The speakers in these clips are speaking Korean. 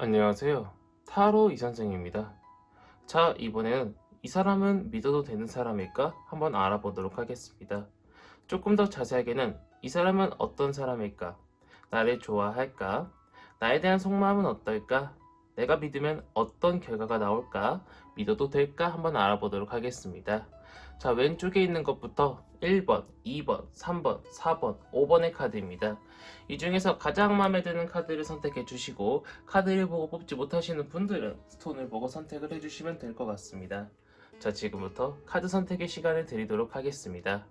안녕하세요. 타로 이선생입니다. 자, 이번에는 이 사람은 믿어도 되는 사람일까? 한번 알아보도록 하겠습니다. 조금 더 자세하게는 이 사람은 어떤 사람일까? 나를 좋아할까? 나에 대한 속마음은 어떨까? 내가 믿으면 어떤 결과가 나올까? 믿어도 될까? 한번 알아보도록 하겠습니다. 자, 왼쪽에 있는 것부터 1번, 2번, 3번, 4번, 5번의 카드입니다. 이 중에서 가장 마음에 드는 카드를 선택해 주시고 카드를 보고 뽑지 못하시는 분들은 스톤을 보고 선택을 해주시면 될 것 같습니다. 자, 지금부터 카드 선택의 시간을 드리도록 하겠습니다.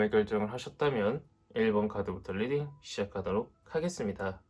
마음의 결정을 하셨다면 1번 카드부터 리딩 시작하도록 하겠습니다.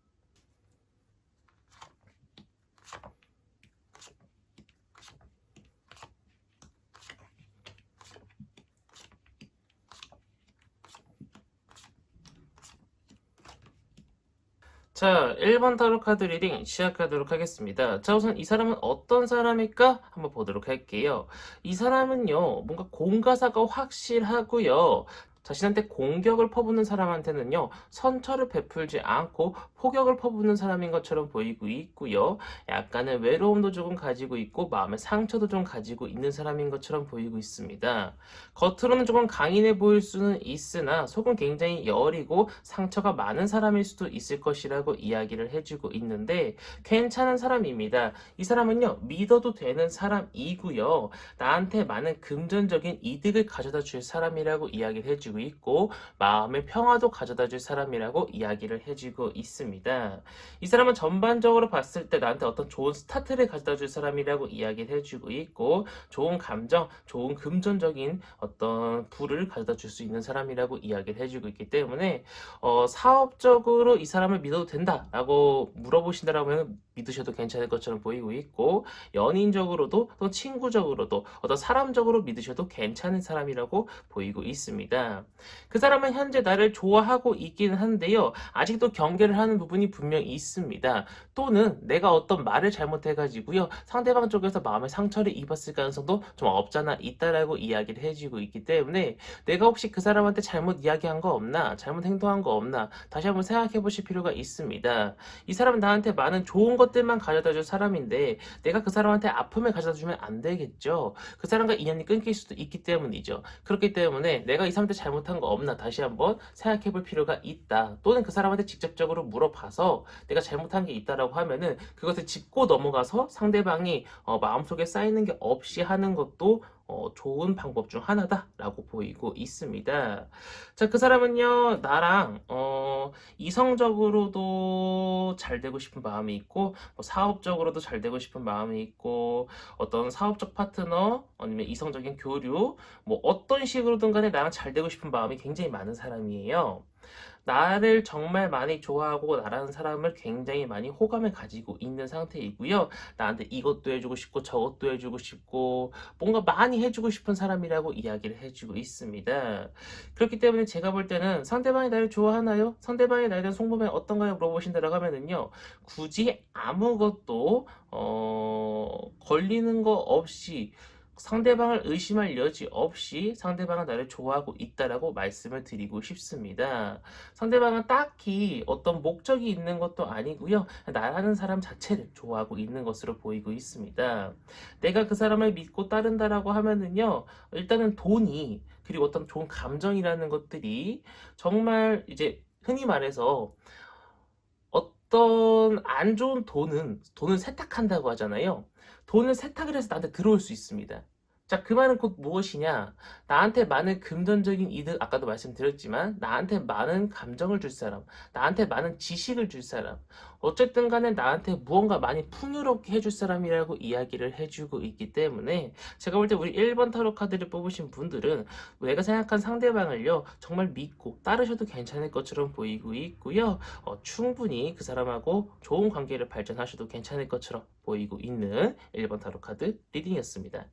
자, 1번 타로 카드 리딩 시작하도록 하겠습니다. 자, 우선 이 사람은 어떤 사람일까? 한번 보도록 할게요. 이 사람은요, 뭔가 공가사가 확실하고요. 자신한테 공격을 퍼붓는 사람한테는요, 선처를 베풀지 않고 폭격을 퍼붓는 사람인 것처럼 보이고 있고요. 약간의 외로움도 조금 가지고 있고, 마음의 상처도 좀 가지고 있는 사람인 것처럼 보이고 있습니다. 겉으로는 조금 강인해 보일 수는 있으나, 속은 굉장히 여리고 상처가 많은 사람일 수도 있을 것이라고 이야기를 해주고 있는데, 괜찮은 사람입니다. 이 사람은요, 믿어도 되는 사람이고요. 나한테 많은 금전적인 이득을 가져다 줄 사람이라고 이야기를 해주고 있고 마음의 평화도 가져다 줄 사람이라고 이야기를 해주고 있습니다. 이 사람은 전반적으로 봤을 때 나한테 어떤 좋은 스타트를 가져다 줄 사람이라고 이야기를 해주고 있고 좋은 감정, 좋은 금전적인 어떤 부를 가져다 줄 수 있는 사람이라고 이야기를 해주고 있기 때문에 어, 사업적으로 이 사람을 믿어도 된다라고 물어보신다라고 하면 믿으셔도 괜찮을 것처럼 보이고 있고 연인적으로도 또 친구적으로도 어떤 사람적으로 믿으셔도 괜찮은 사람이라고 보이고 있습니다. 그 사람은 현재 나를 좋아하고 있기는 한데요. 아직도 경계를 하는 부분이 분명히 있습니다. 또는 내가 어떤 말을 잘못해가지고요. 상대방 쪽에서 마음의 상처를 입었을 가능성도 좀 없잖아 있다라고 이야기를 해주고 있기 때문에 내가 혹시 그 사람한테 잘못 이야기한 거 없나? 잘못 행동한 거 없나? 다시 한번 생각해 보실 필요가 있습니다. 이 사람은 나한테 많은 좋은 것들만 가져다 줄 사람인데 내가 그 사람한테 아픔을 가져다 주면 안 되겠죠. 그 사람과 인연이 끊길 수도 있기 때문이죠. 그렇기 때문에 내가 이 사람한테 잘못 한 거 없나 다시 한번 생각해 볼 필요가 있다. 또는 그 사람한테 직접적으로 물어봐서 내가 잘못한 게 있다라고 하면은 그것을 짚고 넘어가서 상대방이 어, 마음속에 쌓이는 게 없이 하는 것도 어, 좋은 방법 중 하나다라고 보이고 있습니다. 자, 그 사람은요, 나랑, 어, 이성적으로도 잘 되고 싶은 마음이 있고, 뭐 사업적으로도 잘 되고 싶은 마음이 있고, 어떤 사업적 파트너, 아니면 이성적인 교류, 뭐 어떤 식으로든 간에 나랑 잘 되고 싶은 마음이 굉장히 많은 사람이에요. 나를 정말 많이 좋아하고 나라는 사람을 굉장히 많이 호감을 가지고 있는 상태이고요. 나한테 이것도 해주고 싶고 저것도 해주고 싶고 뭔가 많이 해주고 싶은 사람이라고 이야기를 해주고 있습니다. 그렇기 때문에 제가 볼 때는 상대방이 나를 좋아하나요? 상대방이 나에 대한 속마음이 어떤가요? 물어보신다고 하면은요. 굳이 아무것도 어, 걸리는 거 없이 상대방을 의심할 여지 없이 상대방은 나를 좋아하고 있다라고 말씀을 드리고 싶습니다. 상대방은 딱히 어떤 목적이 있는 것도 아니고요. 나라는 사람 자체를 좋아하고 있는 것으로 보이고 있습니다. 내가 그 사람을 믿고 따른다라고 하면은요. 일단은 돈이 그리고 어떤 좋은 감정이라는 것들이 정말 이제 흔히 말해서 어떤 안 좋은 돈은 돈을 세탁한다고 하잖아요. 돈을 세탁을 해서 나한테 들어올 수 있습니다. 자, 그 말은 곧 무엇이냐? 나한테 많은 금전적인 이득, 아까도 말씀드렸지만, 나한테 많은 감정을 줄 사람, 나한테 많은 지식을 줄 사람, 어쨌든 간에 나한테 무언가 많이 풍요롭게 해줄 사람이라고 이야기를 해주고 있기 때문에, 제가 볼 때 우리 1번 타로 카드를 뽑으신 분들은, 내가 생각한 상대방을요, 정말 믿고 따르셔도 괜찮을 것처럼 보이고 있고요, 어, 충분히 그 사람하고 좋은 관계를 발전하셔도 괜찮을 것처럼 보이고 있는 1번 타로 카드 리딩이었습니다.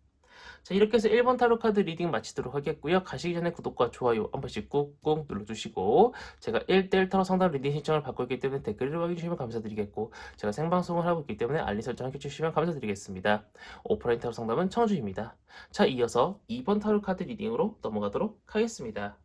자, 이렇게 해서 1번 타로 카드 리딩 마치도록 하겠고요. 가시기 전에 구독과 좋아요 한 번씩 꾹꾹 눌러주시고 제가 1대1 타로 상담 리딩 신청을 받고 있기 때문에 댓글을 확인해주시면 감사드리겠고 제가 생방송을 하고 있기 때문에 알림 설정 해주시면 감사드리겠습니다. 오프라인 타로 상담은 청주입니다. 자, 이어서 2번 타로 카드 리딩으로 넘어가도록 하겠습니다.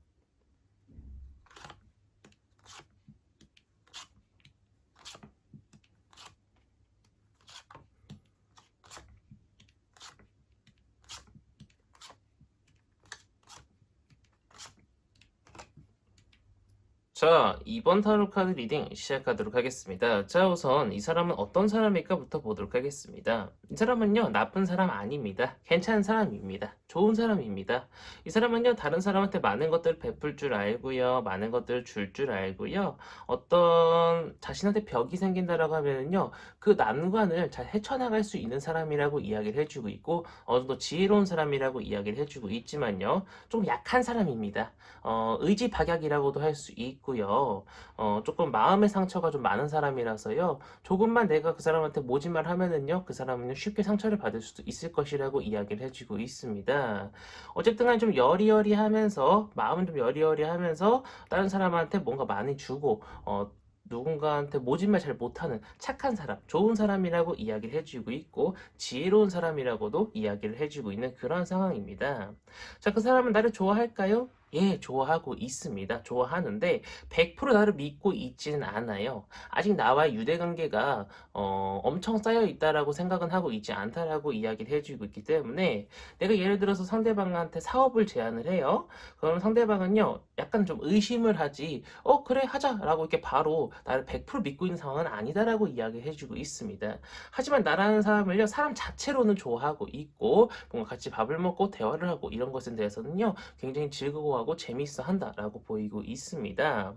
자, 2번 타로 카드 리딩 시작하도록 하겠습니다. 자, 우선 이 사람은 어떤 사람일까부터 보도록 하겠습니다. 이 사람은요, 나쁜 사람 아닙니다. 괜찮은 사람입니다. 좋은 사람입니다. 이 사람은요, 다른 사람한테 많은 것들을 베풀 줄 알고요, 많은 것들을 줄 줄 알고요, 어떤 자신한테 벽이 생긴다라고 하면은요, 그 난관을 잘 헤쳐나갈 수 있는 사람이라고 이야기를 해주고 있고, 어느 정도 지혜로운 사람이라고 이야기를 해주고 있지만요, 좀 약한 사람입니다. 어, 의지박약이라고도 할 수 있고 요. 어, 조금 마음의 상처가 좀 많은 사람이라서요. 조금만 내가 그 사람한테 모진말 하면은요, 그 사람은 쉽게 상처를 받을 수도 있을 것이라고 이야기를 해주고 있습니다. 어쨌든 간에 좀 여리여리 하면서, 마음은 좀 여리여리 하면서, 다른 사람한테 뭔가 많이 주고, 어, 누군가한테 모진말 잘 못하는 착한 사람, 좋은 사람이라고 이야기를 해주고 있고, 지혜로운 사람이라고도 이야기를 해주고 있는 그런 상황입니다. 자, 그 사람은 나를 좋아할까요? 예, 좋아하고 있습니다. 좋아하는데 100% 나를 믿고 있지는 않아요. 아직 나와의 유대 관계가 어, 엄청 쌓여 있다라고 생각은 하고 있지 않다라고 이야기를 해주고 있기 때문에 내가 예를 들어서 상대방한테 사업을 제안을 해요. 그럼 상대방은요, 약간 좀 의심을 하지, 어, 그래, 하자라고 이렇게 바로 나를 100% 믿고 있는 상황은 아니다라고 이야기를 해주고 있습니다. 하지만 나라는 사람을요, 사람 자체로는 좋아하고 있고, 뭔가 같이 밥을 먹고 대화를 하고 이런 것에 대해서는요, 굉장히 즐거워 하고 재밌어 한다라고 보이고 있습니다.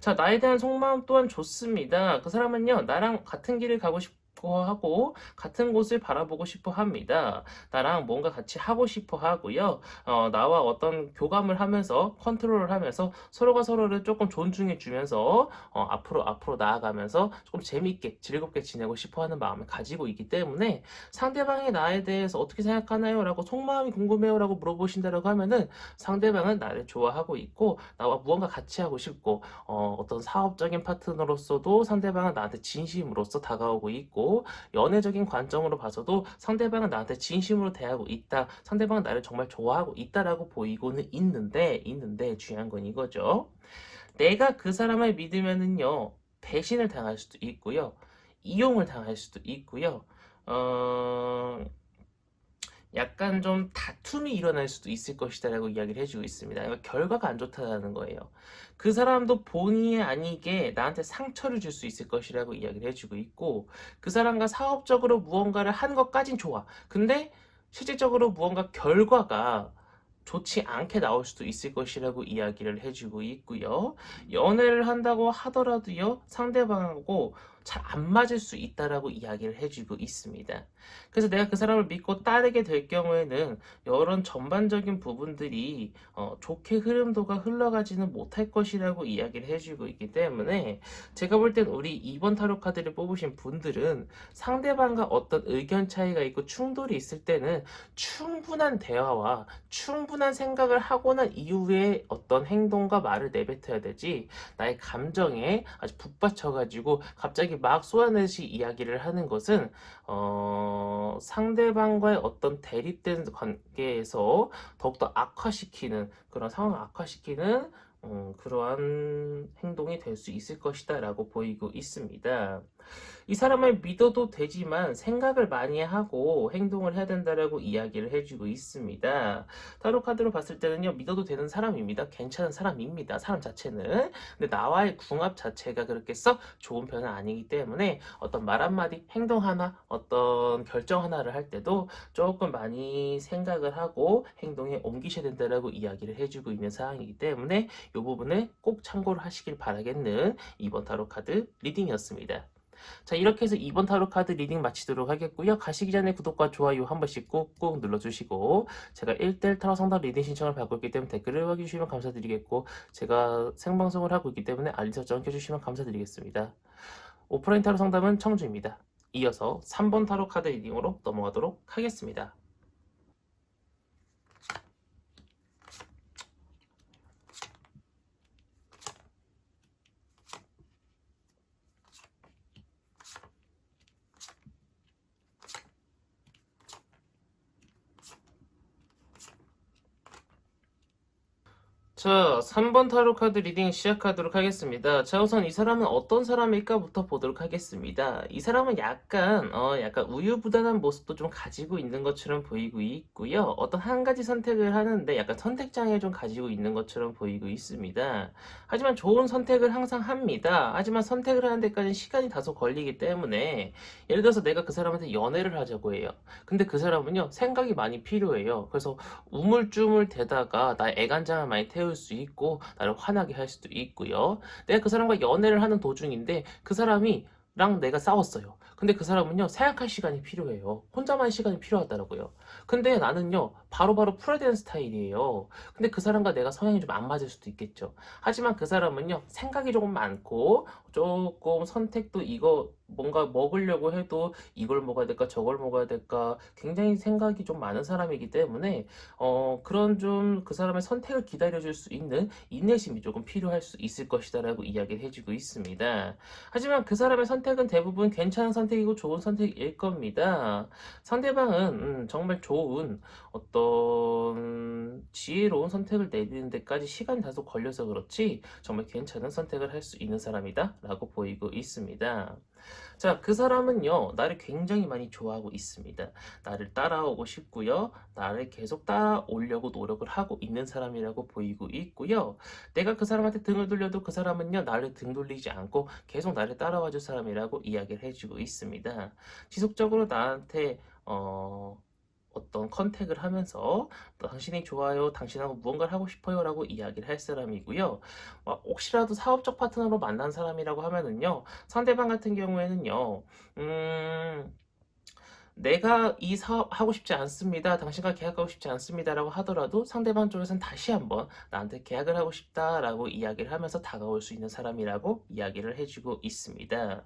자, 나에 대한 속마음 또한 좋습니다. 그 사람은요, 나랑 같은 길을 가고 싶고 하고 같은 곳을 바라보고 싶어 합니다. 나랑 뭔가 같이 하고 싶어 하고요. 어, 나와 어떤 교감을 하면서 컨트롤을 하면서 서로가 서로를 조금 존중해 주면서 어, 앞으로 앞으로 나아가면서 조금 재밌게 즐겁게 지내고 싶어 하는 마음을 가지고 있기 때문에 상대방이 나에 대해서 어떻게 생각하나요? 라고 속마음이 궁금해요? 라고 물어보신다고 하면은 상대방은 나를 좋아하고 있고 나와 무언가 같이 하고 싶고 어, 어떤 사업적인 파트너로서도 상대방은 나한테 진심으로서 다가오고 있고 연애적인 관점으로 봐서도 상대방은 나한테 진심으로 대하고 있다. 상대방은 나를 정말 좋아하고 있다라고 보이고는 있는데 있는데 중요한 건 이거죠. 내가 그 사람을 믿으면은요 배신을 당할 수도 있고요 이용을 당할 수도 있고요 어 약간 좀 다툼이 일어날 수도 있을 것이다라고 이야기를 해주고 있습니다. 그러니까 결과가 안 좋다라는 거예요. 그 사람도 본의 아니게 나한테 상처를 줄 수 있을 것이라고 이야기를 해주고 있고 그 사람과 사업적으로 무언가를 한 것까진 좋아. 근데 실질적으로 무언가 결과가 좋지 않게 나올 수도 있을 것이라고 이야기를 해주고 있고요. 연애를 한다고 하더라도요, 상대방하고 잘 안 맞을 수 있다라고 이야기를 해주고 있습니다. 그래서 내가 그 사람을 믿고 따르게 될 경우에는 이런 전반적인 부분들이 어, 좋게 흐름도가 흘러가지는 못할 것이라고 이야기를 해주고 있기 때문에 제가 볼 땐 우리 2번 타로 카드를 뽑으신 분들은 상대방과 어떤 의견 차이가 있고 충돌이 있을 때는 충분한 대화와 충분한 생각을 하고 난 이후에 어떤 행동과 말을 내뱉어야 되지 나의 감정에 아주 북받쳐가지고 갑자기 막 쏘아내시 이야기를 하는 것은 어, 상대방과의 어떤 대립된 관계에서 더욱더 악화시키는 그런 상황을 악화시키는 음, 그러한 행동이 될 수 있을 것이다 라고 보이고 있습니다. 이 사람을 믿어도 되지만 생각을 많이 하고 행동을 해야 된다라고 이야기를 해주고 있습니다. 타로 카드로 봤을 때는요, 믿어도 되는 사람입니다. 괜찮은 사람입니다. 사람 자체는. 근데 나와의 궁합 자체가 그렇게 썩 좋은 편은 아니기 때문에 어떤 말 한마디, 행동 하나, 어떤 결정 하나를 할 때도 조금 많이 생각을 하고 행동에 옮기셔야 된다라고 이야기를 해주고 있는 상황이기 때문에 이 부분을 꼭 참고를 하시길 바라겠는 이번 타로 카드 리딩이었습니다. 자, 이렇게 해서 이번 타로 카드 리딩 마치도록 하겠고요. 가시기 전에 구독과 좋아요 한 번씩 꾹꾹 눌러주시고 제가 1대1 타로 상담 리딩 신청을 받고 있기 때문에 댓글을 남겨주시면 감사드리겠고 제가 생방송을 하고 있기 때문에 알림 설정 켜주시면 감사드리겠습니다. 오프라인 타로 상담은 청주입니다. 이어서 3번 타로 카드 리딩으로 넘어가도록 하겠습니다. 자, 3번 타로 카드 리딩 시작하도록 하겠습니다. 자, 우선 이 사람은 어떤 사람일까부터 보도록 하겠습니다. 이 사람은 약간, 어, 약간 우유부단한 모습도 좀 가지고 있는 것처럼 보이고 있고요. 어떤 한 가지 선택을 하는데 약간 선택장애 좀 가지고 있는 것처럼 보이고 있습니다. 하지만 좋은 선택을 항상 합니다. 하지만 선택을 하는 데까지 시간이 다소 걸리기 때문에 예를 들어서 내가 그 사람한테 연애를 하자고 해요. 근데 그 사람은요, 생각이 많이 필요해요. 그래서 우물쭈물 대다가 나의 애간장을 많이 태울 수 있고 나를 화나게 할 수도 있고요. 내가 그 사람과 연애를 하는 도중인데 그 사람이 랑 내가 싸웠어요. 근데 그 사람은요, 생각할 시간이 필요해요. 혼자만 시간이 필요하더라고요. 근데 나는요, 바로바로 풀어야 되는 스타일이에요. 근데 그 사람과 내가 성향이 좀 안 맞을 수도 있겠죠. 하지만 그 사람은요, 생각이 조금 많고, 조금 선택도 이거 뭔가 먹으려고 해도 이걸 먹어야 될까, 저걸 먹어야 될까, 굉장히 생각이 좀 많은 사람이기 때문에, 어, 그런 좀 그 사람의 선택을 기다려줄 수 있는 인내심이 조금 필요할 수 있을 것이다라고 이야기를 해주고 있습니다. 하지만 그 사람의 선택은 대부분 괜찮은 선택이고 좋은 선택일 겁니다. 상대방은 음, 정말 좋은 어떤 지혜로운 선택을 내리는 데까지 시간이 다소 걸려서 그렇지 정말 괜찮은 선택을 할 수 있는 사람이다 라고 보이고 있습니다. 자, 그 사람은요, 나를 굉장히 많이 좋아하고 있습니다. 나를 따라오고 싶고요. 나를 계속 따라오려고 노력을 하고 있는 사람이라고 보이고 있고요. 내가 그 사람한테 등을 돌려도 그 사람은요, 나를 등 돌리지 않고 계속 나를 따라와 줄 사람이라고 이야기를 해주고 있습니다. 지속적으로 나한테, 어, 어떤 컨택을 하면서 당신이 좋아요, 당신하고 무언가를 하고 싶어요 라고 이야기를 할 사람이고요. 어, 혹시라도 사업적 파트너로 만난 사람이라고 하면은요, 상대방 같은 경우에는요, 음, 내가 이 사업 하고 싶지 않습니다. 당신과 계약하고 싶지 않습니다라고 하더라도 상대방 쪽에서는 다시 한번 나한테 계약을 하고 싶다라고 이야기를 하면서 다가올 수 있는 사람이라고 이야기를 해주고 있습니다.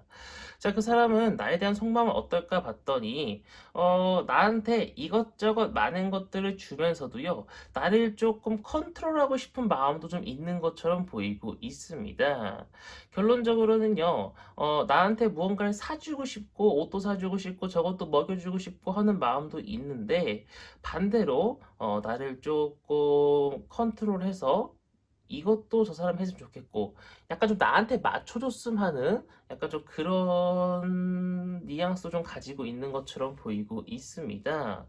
자, 그 사람은 나에 대한 속마음은 어떨까 봤더니 어, 나한테 이것저것 많은 것들을 주면서도요. 나를 조금 컨트롤하고 싶은 마음도 좀 있는 것처럼 보이고 있습니다. 결론적으로는요. 어, 나한테 무언가를 사주고 싶고 옷도 사주고 싶고 저것도 먹여 주고 싶고 하는 마음도 있는데 반대로 어, 나를 조금 컨트롤해서 이것도 저 사람 했으면 좋겠고 약간 좀 나한테 맞춰줬음 하는 약간 좀 그런 뉘앙스도 좀 가지고 있는 것처럼 보이고 있습니다.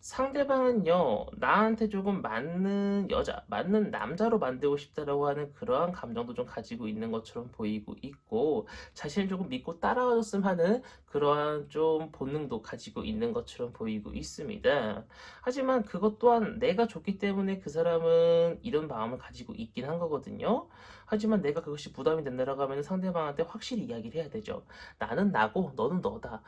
상대방은요, 나한테 조금 맞는 여자, 맞는 남자로 만들고 싶다라고 하는 그러한 감정도 좀 가지고 있는 것처럼 보이고 있고, 자신을 조금 믿고 따라와줬음 하는 그러한 좀 본능도 가지고 있는 것처럼 보이고 있습니다. 하지만 그것 또한 내가 좋기 때문에 그 사람은 이런 마음을 가지고 있긴 한 거거든요. 하지만 내가 그것이 부담이 된다라고 하면 상대방한테 확실히 이야기를 해야 되죠. 나는 나고 너는 너다.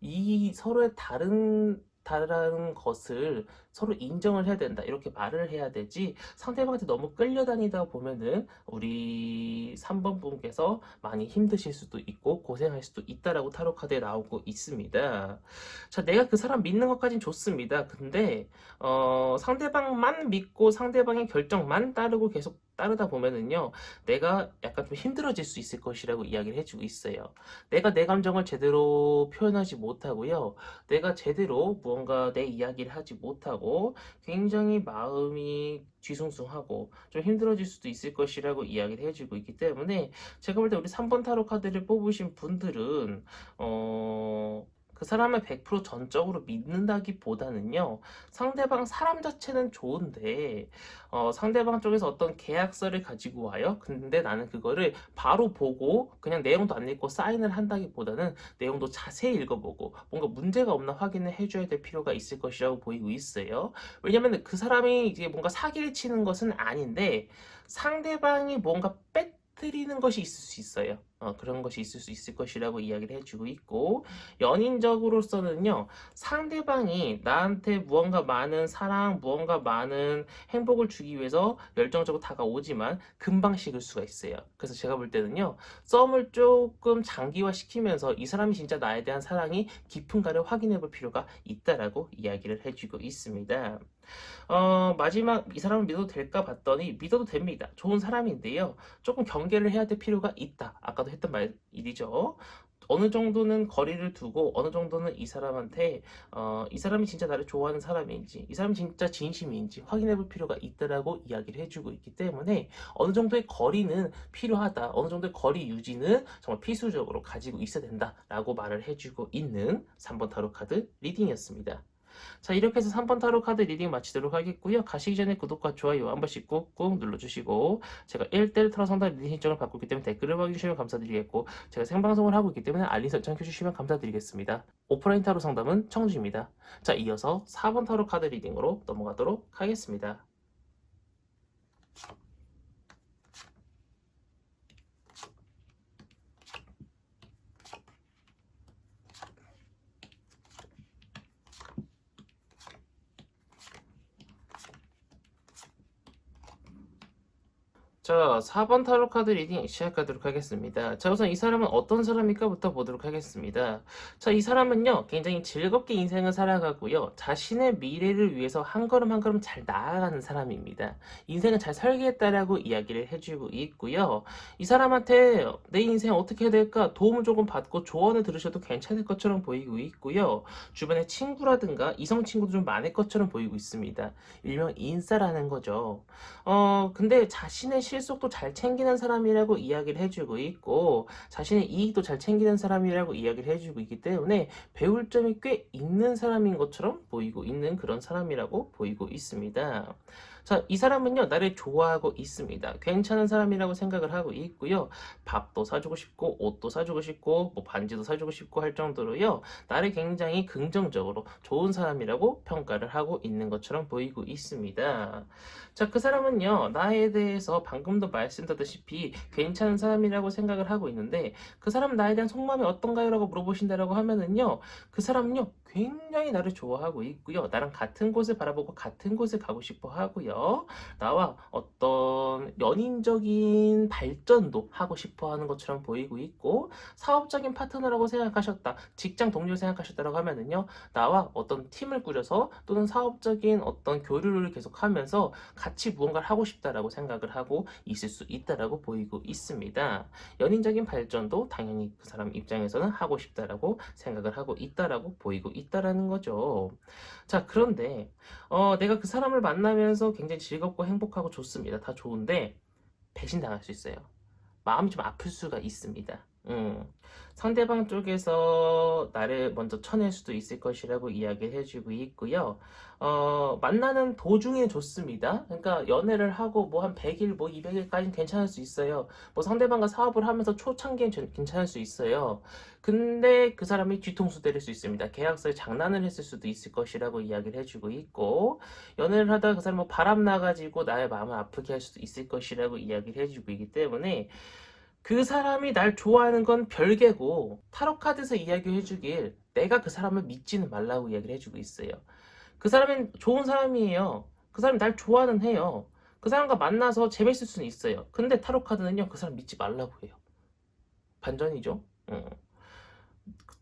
이 서로의 다른 다른 것을 서로 인정을 해야 된다. 이렇게 말을 해야 되지. 상대방한테 너무 끌려다니다 보면은 우리 3번 분께서 많이 힘드실 수도 있고 고생할 수도 있다라고 타로 카드에 나오고 있습니다. 자, 내가 그 사람 믿는 것까진 좋습니다. 근데 어, 상대방만 믿고 상대방의 결정만 따르고 계속 따르다 보면은요, 내가 약간 좀 힘들어질 수 있을 것이라고 이야기를 해주고 있어요. 내가 내 감정을 제대로 표현하지 못하고요, 내가 제대로 무언가 내 이야기를 하지 못하고 굉장히 마음이 뒤숭숭하고 좀 힘들어질 수도 있을 것이라고 이야기를 해주고 있기 때문에 제가 볼 때 우리 3번 타로 카드를 뽑으신 분들은 어, 그 사람을 100% 전적으로 믿는다기보다는요, 상대방 사람 자체는 좋은데, 어, 상대방 쪽에서 어떤 계약서를 가지고 와요. 근데 나는 그거를 바로 보고 그냥 내용도 안 읽고 사인을 한다기보다는 내용도 자세히 읽어보고 뭔가 문제가 없나 확인을 해줘야 될 필요가 있을 것이라고 보이고 있어요. 왜냐면 그 사람이 이제 뭔가 사기를 치는 것은 아닌데 상대방이 뭔가 빼뜨리는 것이 있을 수 있어요. 어, 그런 것이 있을 수 있을 것이라고 이야기를 해주고 있고 연인적으로서는요 상대방이 나한테 무언가 많은 사랑 무언가 많은 행복을 주기 위해서 열정적으로 다가오지만 금방 식을 수가 있어요 그래서 제가 볼 때는요 썸을 조금 장기화 시키면서 이 사람이 진짜 나에 대한 사랑이 깊은가를 확인해 볼 필요가 있다라고 이야기를 해주고 있습니다 어, 마지막 이 사람을 믿어도 될까 봤더니 믿어도 됩니다. 좋은 사람인데요. 조금 경계를 해야 될 필요가 있다. 아까도 했던 말이죠. 어느 정도는 거리를 두고 어느 정도는 이 사람한테 어, 이 사람이 진짜 나를 좋아하는 사람인지 이 사람이 진짜 진심인지 확인해 볼 필요가 있다라고 이야기를 해주고 있기 때문에 어느 정도의 거리는 필요하다 어느 정도의 거리 유지는 정말 필수적으로 가지고 있어야 된다라고 말을 해주고 있는 3번 타로 카드 리딩이었습니다. 자, 이렇게 해서 3번 타로 카드 리딩 마치도록 하겠고요. 가시기 전에 구독과 좋아요 한 번씩 꾹꾹 눌러주시고 제가 1대1 타로 상담 리딩 신청을 받고 있기 때문에 댓글을 봐주시면 감사드리겠고 제가 생방송을 하고 있기 때문에 알림 설정 켜주시면 감사드리겠습니다. 오프라인 타로 상담은 청주입니다. 자, 이어서 4번 타로 카드 리딩으로 넘어가도록 하겠습니다. 자, 4번 타로 카드 리딩 시작하도록 하겠습니다. 자, 우선 이 사람은 어떤 사람일까부터 보도록 하겠습니다. 자, 이 사람은요, 굉장히 즐겁게 인생을 살아가고요, 자신의 미래를 위해서 한 걸음 한 걸음 잘 나아가는 사람입니다. 인생을 잘 살겠다라고 이야기를 해주고 있고요. 이 사람한테 내 인생 어떻게 해야 될까 도움을 조금 받고 조언을 들으셔도 괜찮을 것처럼 보이고 있고요. 주변에 친구라든가 이성 친구도 좀 많을 것처럼 보이고 있습니다. 일명 인싸라는 거죠. 어, 근데 자신의 실속도 잘 챙기는 사람이라고 이야기를 해주고 있고, 자신의 이익도 잘 챙기는 사람이라고 이야기를 해주고 있기 때문에 배울 점이 꽤 있는 사람인 것처럼 보이고 있는 그런 사람이라고 보이고 있습니다. 자, 이 사람은요, 나를 좋아하고 있습니다. 괜찮은 사람이라고 생각을 하고 있고요. 밥도 사주고 싶고, 옷도 사주고 싶고, 뭐 반지도 사주고 싶고 할 정도로요, 나를 굉장히 긍정적으로 좋은 사람이라고 평가를 하고 있는 것처럼 보이고 있습니다. 자, 그 사람은요, 나에 대해서 방금도 말씀드렸다시피 괜찮은 사람이라고 생각을 하고 있는데, 그 사람은 나에 대한 속마음이 어떤가요? 라고 물어보신다라고 하면은요, 그 사람은요, 굉장히 나를 좋아하고 있고요. 나랑 같은 곳을 바라보고 같은 곳을 가고 싶어 하고요. 나와 어떤 연인적인 발전도 하고 싶어 하는 것처럼 보이고 있고, 사업적인 파트너라고 생각하셨다. 직장 동료 생각하셨다라고 하면은요, 나와 어떤 팀을 꾸려서 또는 사업적인 어떤 교류를 계속 하면서 같이 무언가를 하고 싶다라고 생각을 하고 있을 수 있다라고 보이고 있습니다. 연인적인 발전도 당연히 그 사람 입장에서는 하고 싶다라고 생각을 하고 있다라고 보이고 있다 라는 거죠. 자, 그런데 어, 내가 그 사람을 만나면서 굉장히 즐겁고 행복하고 좋습니다. 다 좋은데 배신당할 수 있어요. 마음이 좀 아플 수가 있습니다. 음, 상대방 쪽에서 나를 먼저 쳐낼 수도 있을 것이라고 이야기를 해주고 있고요. 어, 만나는 도중에 좋습니다. 그러니까 연애를 하고 뭐 한 100일, 뭐 200일까지는 괜찮을 수 있어요. 뭐 상대방과 사업을 하면서 초창기엔 전- 괜찮을 수 있어요. 근데 그 사람이 뒤통수 때릴 수 있습니다. 계약서에 장난을 했을 수도 있을 것이라고 이야기를 해주고 있고, 연애를 하다가 그 사람이 뭐 바람 나가지고 나의 마음을 아프게 할 수도 있을 것이라고 이야기를 해주고 있기 때문에 그 사람이 날 좋아하는 건 별개고 타로 카드에서 이야기해 주길 내가 그 사람을 믿지는 말라고 이야기를 해주고 있어요. 그 사람은 좋은 사람이에요. 그 사람이 날 좋아는 해요. 그 사람과 만나서 재밌을 수는 있어요. 근데 타로 카드는요, 그 사람 믿지 말라고 해요. 반전이죠. 어.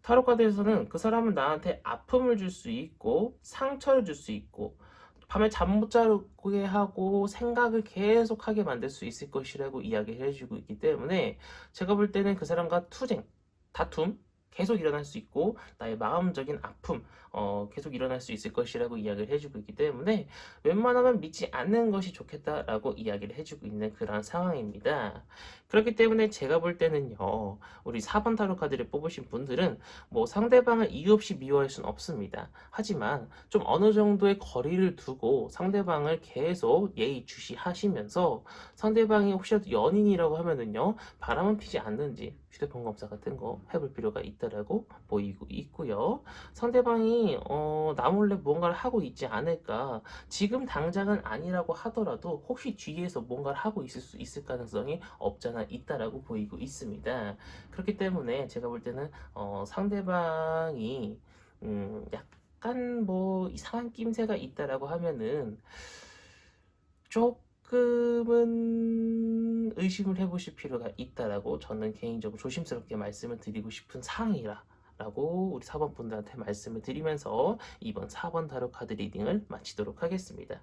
타로 카드에서는 그 사람은 나한테 아픔을 줄 수 있고 상처를 줄 수 있고 밤에 잠 못 자게 하고 생각을 계속하게 만들 수 있을 것이라고 이야기를 해주고 있기 때문에 제가 볼 때는 그 사람과 투쟁, 다툼 계속 일어날 수 있고 나의 마음적인 아픔 어, 계속 일어날 수 있을 것이라고 이야기를 해주고 있기 때문에 웬만하면 믿지 않는 것이 좋겠다라고 이야기를 해주고 있는 그런 상황입니다. 그렇기 때문에 제가 볼 때는요, 우리 4번 타로 카드를 뽑으신 분들은 뭐 상대방을 이유 없이 미워할 수는 없습니다. 하지만 좀 어느 정도의 거리를 두고 상대방을 계속 예의주시하시면서 상대방이 혹시라도 연인이라고 하면은요, 바람은 피지 않는지 휴대폰 검사 같은 거 해볼 필요가 있다라고 보이고 있고요. 상대방이 어, 나 몰래 무언가를 하고 있지 않을까. 지금 당장은 아니라고 하더라도 혹시 뒤에서 뭔가를 하고 있을 수 있을 가능성이 없잖아 있다라고 보이고 있습니다. 그렇기 때문에 제가 볼 때는 어, 상대방이 음, 약간 뭐 이상한 낌새가 있다라고 하면은 조금은 의심을 해보실 필요가 있다라고 저는 개인적으로 조심스럽게 말씀을 드리고 싶은 사항이라 라고 우리 4번 분들한테 말씀을 드리면서 이번 4번 타로 카드 리딩을 마치도록 하겠습니다.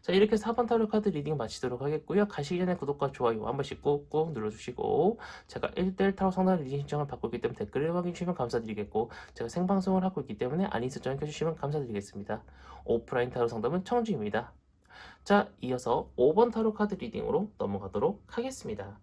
자 이렇게 4번 타로 카드 리딩 마치도록 하겠고요. 가시기 전에 구독과 좋아요 한 번씩 꾹꾹 눌러주시고 제가 1대1 타로 상담 리딩 신청을 받고 있기 때문에 댓글을 확인해 주시면 감사드리겠고 제가 생방송을 하고 있기 때문에 안인 설정 켜주시면 감사드리겠습니다. 오프라인 타로 상담은 청주입니다. 자 이어서 5번 타로 카드 리딩으로 넘어가도록 하겠습니다.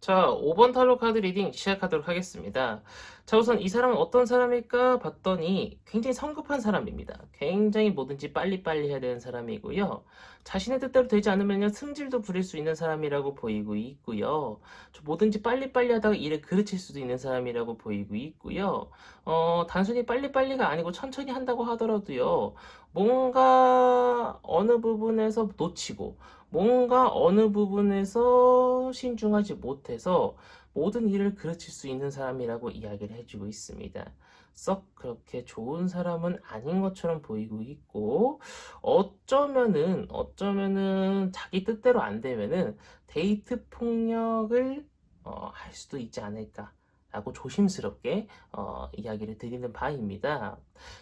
자, 5번 타로 카드 리딩 시작하도록 하겠습니다. 자, 우선 이 사람은 어떤 사람일까 봤더니 굉장히 성급한 사람입니다. 굉장히 뭐든지 빨리빨리 해야 되는 사람이고요. 자신의 뜻대로 되지 않으면 승질도 부릴 수 있는 사람이라고 보이고 있고요. 뭐든지 빨리빨리 하다가 일을 그르칠 수도 있는 사람이라고 보이고 있고요. 어, 단순히 빨리빨리가 아니고 천천히 한다고 하더라도요. 뭔가 어느 부분에서 놓치고 뭔가 어느 부분에서 신중하지 못해서 모든 일을 그르칠 수 있는 사람이라고 이야기를 해주고 있습니다. 썩 그렇게 좋은 사람은 아닌 것처럼 보이고 있고 어쩌면은 어쩌면은 자기 뜻대로 안 되면은 데이트 폭력을 어, 할 수도 있지 않을까 라고 조심스럽게 어, 이야기를 드리는 바입니다.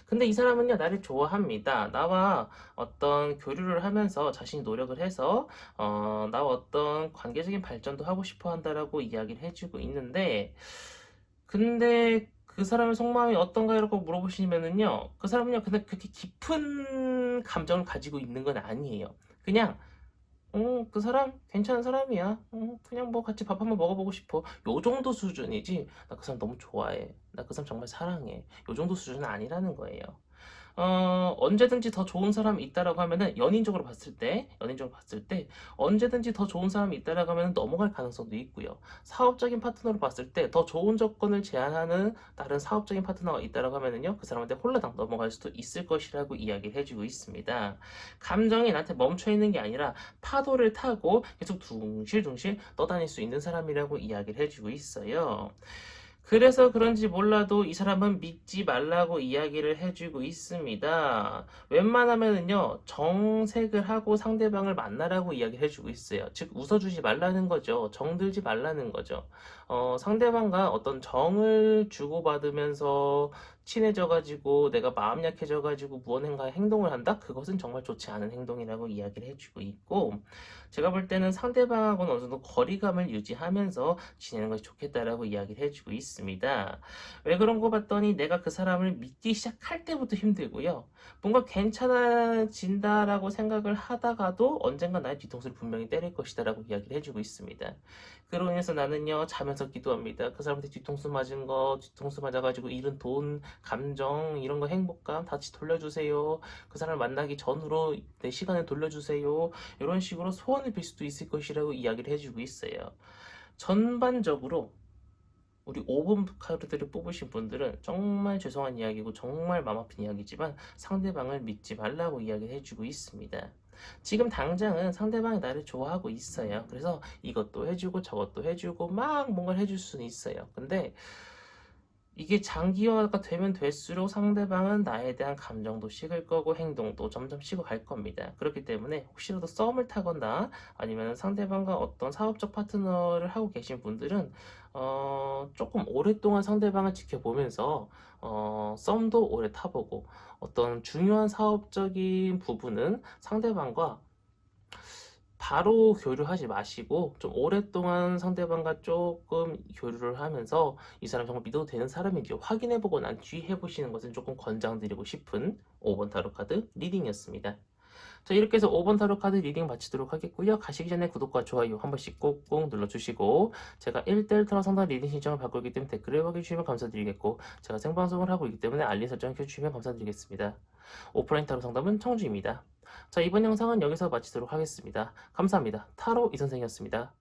근데 이 사람은요, 나를 좋아합니다. 나와 어떤 교류를 하면서 자신이 노력을 해서, 어, 나와 어떤 관계적인 발전도 하고 싶어 한다라고 이야기를 해주고 있는데, 근데 그 사람의 속마음이 어떤가라고 물어보시면은요, 그 사람은요, 근데 그렇게 깊은 감정을 가지고 있는 건 아니에요. 그냥, 어, 그 사람 괜찮은 사람이야. 어, 그냥 뭐 같이 밥 한번 먹어보고 싶어. 요 정도 수준이지. 나 그 사람 너무 좋아해. 나 그 사람 정말 사랑해. 요 정도 수준은 아니라는 거예요. 어, 언제든지 더 좋은 사람이 있다라고 하면은 연인적으로 봤을 때, 연인적으로 봤을 때 언제든지 더 좋은 사람이 있다라고 하면 넘어갈 가능성도 있고요. 사업적인 파트너로 봤을 때 더 좋은 조건을 제안하는 다른 사업적인 파트너가 있다라고 하면은요, 그 사람한테 홀라당 넘어갈 수도 있을 것이라고 이야기를 해주고 있습니다. 감정이 나한테 멈춰 있는 게 아니라 파도를 타고 계속 둥실둥실 떠다닐 수 있는 사람이라고 이야기를 해주고 있어요. 그래서 그런지 몰라도 이 사람은 믿지 말라고 이야기를 해주고 있습니다. 웬만하면은요, 정색을 하고 상대방을 만나라고 이야기를 해주고 있어요. 즉, 웃어주지 말라는 거죠. 정들지 말라는 거죠. 어, 상대방과 어떤 정을 주고받으면서 친해져가지고 내가 마음 약해져가지고 무언가 행동을 한다? 그것은 정말 좋지 않은 행동이라고 이야기를 해주고 있고, 제가 볼 때는 상대방하고는 어느 정도 거리감을 유지하면서 지내는 것이 좋겠다라고 이야기를 해주고 있습니다. 왜 그런 거 봤더니 내가 그 사람을 믿기 시작할 때부터 힘들고요. 뭔가 괜찮아진다라고 생각을 하다가도 언젠가 나의 뒤통수를 분명히 때릴 것이다라고 이야기를 해주고 있습니다. 그로 인해서 나는요, 자 면서 기도합니다. 그 사람한테 뒤통수 맞은 거, 뒤통수 맞아가지고 잃은 돈, 감정, 이런 거 행복감 다시 돌려주세요. 그 사람을 만나기 전으로 내 시간을 돌려주세요. 이런 식으로 소원을 빌 수도 있을 것이라고 이야기를 해주고 있어요. 전반적으로 우리 5번 카드들을 뽑으신 분들은 정말 죄송한 이야기고 정말 마음 아픈 이야기지만 상대방을 믿지 말라고 이야기를 해주고 있습니다. 지금 당장은 상대방이 나를 좋아하고 있어요. 그래서 이것도 해주고 저것도 해주고 막 뭔가를 해줄 수는 있어요. 근데 이게 장기화가 되면 될수록 상대방은 나에 대한 감정도 식을 거고 행동도 점점 식어갈 겁니다. 그렇기 때문에 혹시라도 썸을 타거나 아니면 상대방과 어떤 사업적 파트너를 하고 계신 분들은 어, 조금 오랫동안 상대방을 지켜보면서 어, 썸도 오래 타보고 어떤 중요한 사업적인 부분은 상대방과 바로 교류하지 마시고 좀 오랫동안 상대방과 조금 교류를 하면서 이 사람 정말 믿어도 되는 사람인지 확인해보고 난 뒤 해보시는 것은 조금 권장드리고 싶은 5번 타로 카드 리딩이었습니다. 자 이렇게 해서 5번 타로 카드 리딩 마치도록 하겠고요. 가시기 전에 구독과 좋아요 한 번씩 꾹꾹 눌러주시고 제가 1대1 타로 상담 리딩 신청을 받고 있기 때문에 댓글을 확인해 주시면 감사드리겠고 제가 생방송을 하고 있기 때문에 알림 설정 켜주시면 감사드리겠습니다. 오프라인 타로 상담은 청주입니다. 자 이번 영상은 여기서 마치도록 하겠습니다. 감사합니다. 타로 이선생이었습니다.